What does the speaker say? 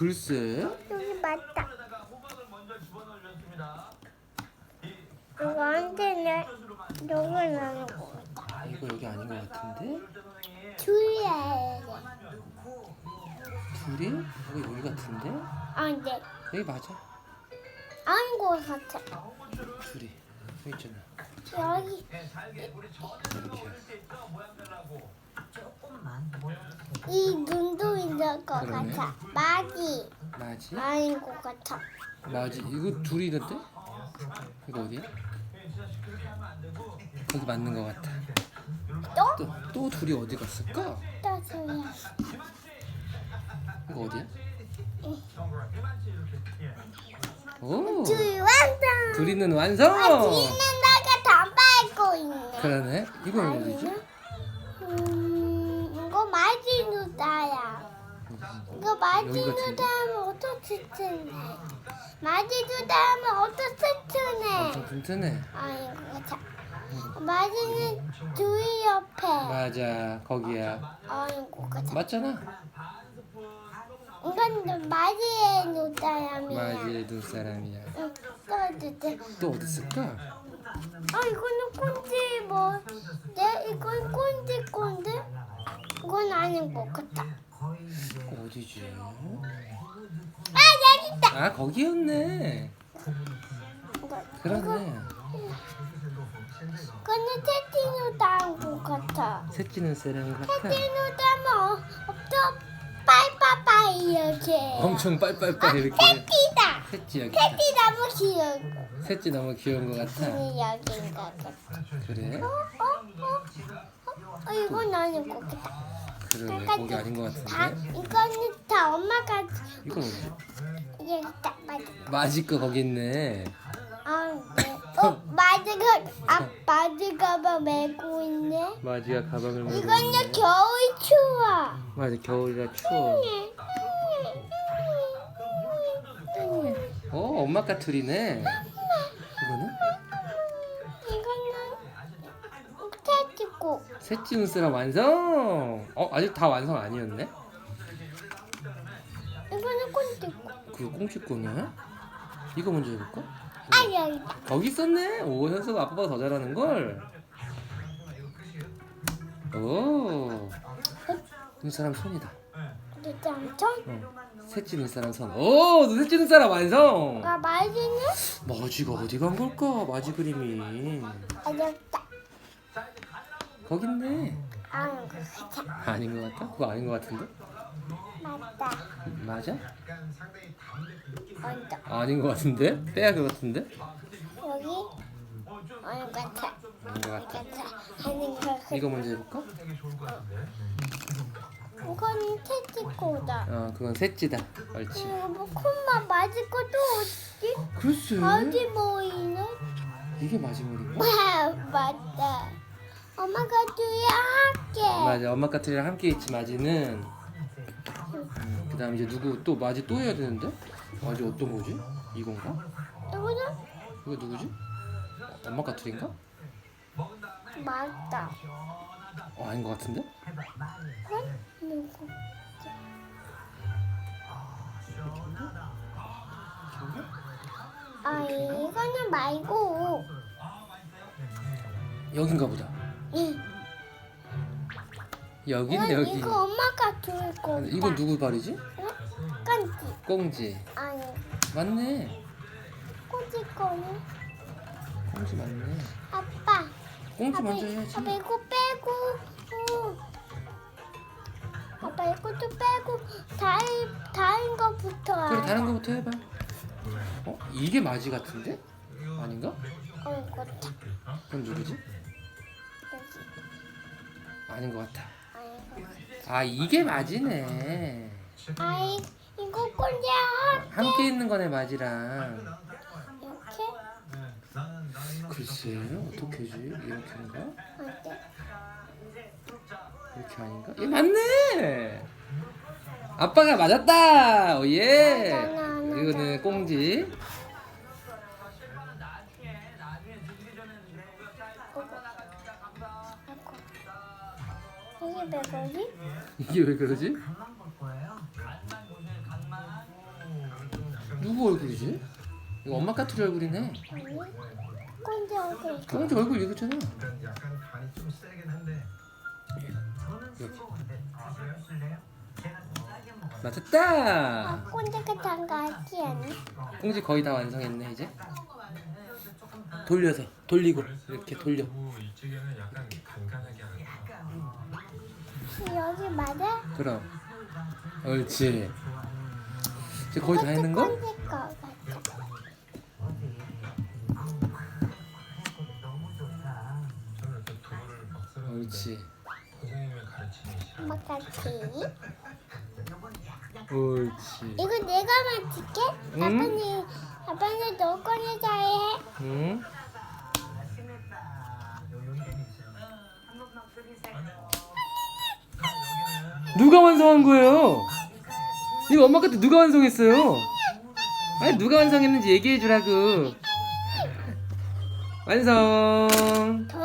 글쎄. 여기 맞다. 이거 언제는 여기 나는 거. 아, 이거 여기 아닌 것 같은데? 돼. 둘이? 이거 여기 같은데? 안 돼. 여기 맞아. 아닌 거 같아. 둘이. 여기 있잖아. 여기 이렇게. 이 눈도 있는 거 그러네. 같아. 맞이 맞지? 아닌 거 같아. 맞지? 이거 둘이 있는데? 이거 어디야? 거기 맞는 것 같아. 또? 또, 또 둘이 어디 갔을까? 또 소리야. 이거 어디야? 오! 주의 완성. 둘이는 완성! 아, 뒤는 내가 다 밟고 있네. 그러네. 이건 어디지? 음, 이거 맞이 누다야. 이거 여기 같은데? 누다면 어떻게 쓰네? 맞이 누다면 어떻게 쓰네? 엄청 튼튼해. 아이고 자. 맞이는 주위 옆에. 맞아. 거기야. 아이고 자. 맞잖아. 이건 맞이의 누다야미. 맞이 눈사람이야. 응, 떠주세. 또 어디 있을까? 아 이거는 꼰지 뭐? 네 이건 꼰지 꼰지? 이건 아닌 것 같다. 어디지? 아 여기 있다. 아 거기였네. 그러네. 이거는 테티누 다한 것 같아. 셋째 눈사람 같아. 테티누 다면 없어 빠이빠빠이 이렇게. 엄청 빨빨빨 이렇게. 테티다. 셋째 여기. 테티 너무 귀여워. 셋째 너무 귀여운 것 같아. 여긴 것 같아. 그래? 어? 어? 어? 어? 이건 아닌 것 같아. 그러네. 거기 아닌 것 다 같은데. 이거는 다 엄마가 이건 어디? 이게 딱 맞아. 맞을 거 거기 있네. 아, 네. 어, 마드가 아 마드가봐 메고 있네. 맞이가 가방을 메고 이거는 있네. 겨울 추워. 맞아 겨울이라 추워. 어 엄마 까투리네. 이거는 이거는 테티고 셋째 눈사람 완성. 어 아직 다 완성 아니었네. 이거는 꼰대고. 그 꽁치꼬냐? 이거 먼저 해볼까? 아 여기다. 거기 있었네. 오 현수가 아빠보다 더 잘하는 걸. 오 눈사람 손이다. 어. 셋째 눈사람 손. 오 셋째 눈사람 완성. 아 마지는 마지가 어디 간 걸까? 마지 그림이 아 여기다. 있네. 아닌 것 같아. 아닌 것 같아? 그거 아닌 것 같은데? 맞다. 맞아? 언더. 아닌 것 같은데? 빼야 그 같은데? 여기 아닌 것 같아. 아닌 것 같아. 아닌 것 같아. 이거 먼저 해볼까? 이 거는 테티고다. 어 그건 셋째다. 옳지. 이거 뭐 콧만 맞을 것도 없지? 글쎄. 어디 보이는? 이게 마지막인가? 와 맞다. 엄마가 뒤에 할게. 맞아. 엄마 까투리랑 함께 있지 마지는. 음, 그다음 이제 누구 또 마지 또 해야 되는데? 마지 어떤 거지? 이건가? 이거는 이거 누구지? 엄마 까투리인가? 맞다. 어, 아닌 것 같은데? 아 이거는 말고. 여긴가 보다. 응. 여긴 이건 여기. 이거 엄마가 줄 거다. 이건 누구 발이지? 깐지. 꽁지. 아니 맞네. 꼬지 거는 꽁지 맞네. 아빠. 꽁지 먼저 해야지. 아빠 이거 빼고. 어. 아빠 이것도 빼고 다른 다른 거부터. 그래 다른 거부터 해봐. 어? 이게 마지 같은데? 아닌가? 어 이거 다 그건 누구지? 여기. 아닌 것 같아. 아이고. 아 이게 마지네. 아이 이거 하 함께 있는 거네 마지랑. 글쎄 어떻게 지? 이렇게인가? 안돼. 이렇게 아닌가? 얘 맞네. 아빠가 맞았다. 오예. 맞아, 맞아. 이거는 꽁지. 이게 왜 그러지? 누구 얼굴이지? 이거 엄마 까투리 얼굴이네. 아니 꼰대 얼굴 꽁지 얼굴 이거잖아. 약간 간이 좀 세긴 한데 맞췄다. 아 꼰대가 단가하지 않아? 꽁지 거의 다 완성했네 이제. 돌려서 돌리고 이렇게 돌려. 너무 일찍에는 약간 간간하게 하는 여기 맞아? 그럼. 옳지. 이제 거의 다 했는 거? 꼰대 거 옳지. 선생님의 가르침이 싫어 엄마 같이 옳지. 이거 내가 맞출게 응? 아빠는 아빠는 너 꺼내자 해 응? 누가 완성한 거예요? 이거 엄마 같은 누가 완성했어요? 아니 누가 완성했는지 얘기해 주라고. 완성. 더